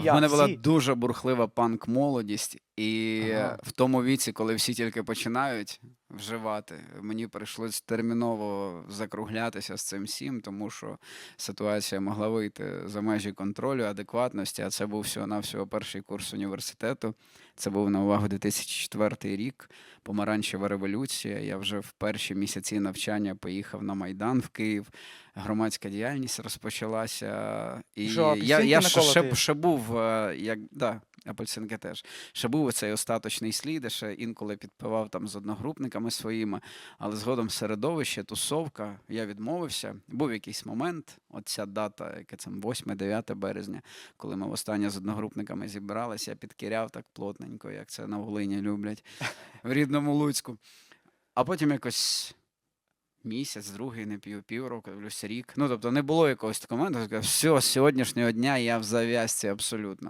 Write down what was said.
У мене була дуже бурхлива панк-молодість, і Ага. в тому віці, коли всі тільки починають вживати, мені прийшлось терміново закруглятися з цим всім, тому що ситуація могла вийти за межі контролю, адекватності, а це був всього-навсього перший курс університету. Це був на увагу 2004 рік, помаранчева революція. Я вже в перші місяці навчання поїхав на Майдан в Київ. Громадська діяльність розпочалася. І Що, я, я ще, ще, ще був, е, як да, апельсинки теж. Ще був цей остаточний слід, ще інколи підпивав там з одногрупниками своїми, але згодом середовище, тусовка, я відмовився. Був якийсь момент, от ця дата, яке це 8-9 березня, коли ми востаннє з одногрупниками зібралися, я підкіряв так плотненько, як це на Волині люблять в рідному Луцьку. А потім якось місяць, другий не п'ю, півроку, дивлюся рік. Ну, тобто не було якогось такого моменту, що все, з сьогоднішнього дня я в зав'язці абсолютно.